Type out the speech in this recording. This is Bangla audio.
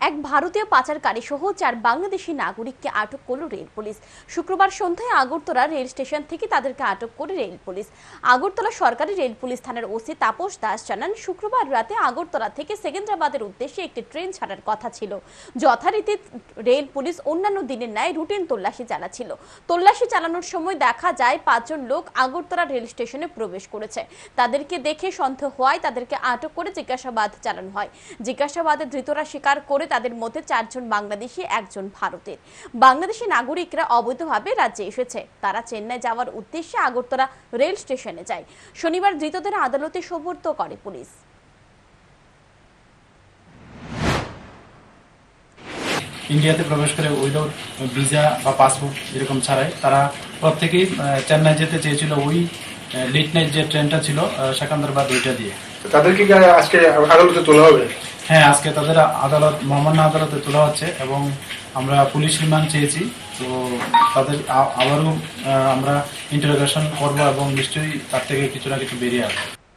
এক ভারতীয় পাচারকারী সহ চার বাংলাদেশি নাগরিককে আটক করল রেল পুলিশ। শুক্রবার সন্ধ্যায় আগরতলা রেল স্টেশন থেকে তাদেরকে আটক করে রেল পুলিশ। আগরতলা সরকারি রেল পুলিশ থানার ওসি তাপস দাস জানান, শুক্রবার রাতে আগরতলা থেকে সেকেন্দ্রাবাদের উদ্দেশ্যে একটি ট্রেন ছাড়ার কথা ছিল। যথারীতি রেল পুলিশ অন্যান্য দিনের ন্যায় রুটিন তল্লাশি চালাচ্ছিল। তল্লাশি চালানোর সময় দেখা যায় পাঁচজন লোক আগরতলা রেল স্টেশনে প্রবেশ করেছে। তাদেরকে দেখে সন্দেহ হওয়ায় তাদেরকে আটক করে জিজ্ঞাসাবাদ চালানো হয়। জিজ্ঞাসাবাদে ধৃতরা স্বীকার করে তাদের মধ্যে চারজন বাংলাদেশি একজন ভারতের। বাংলাদেশি নাগরিকরা অবৈধভাবে রাজ্যে এসেছে। তারা চেন্নাই যাওয়ার উদ্দেশ্যে আগরতলা রেল স্টেশনে যায়। শনিবার ধৃতদের আদালতে সোপর্দ করে পুলিশ। ইন্ডিয়াতে প্রবেশ করে উইদাউট ভিসা বা পাসপোর্ট এরকম ছাড়াই তারা প্রত্যেকেই চেন্নাই যেতে চেয়েছিল। ওই লিট নাইট যে ট্রেনটা ছিল আহ, সেকান্দারবাদ ওইটা দিয়ে। তাদেরকে আজকে আদালতে তোলা হবে? হ্যাঁ আজকে তাদের আদালত, মহামান্য আদালতে তোলা হচ্ছে এবং আমরা পুলিশ রিমান্ড চেয়েছি। তো তাদের আবারও আমরা ইন্টারোগেশন করব এবং নিশ্চয়ই তার থেকে কিছু না কিছু বেরিয়ে আসবে।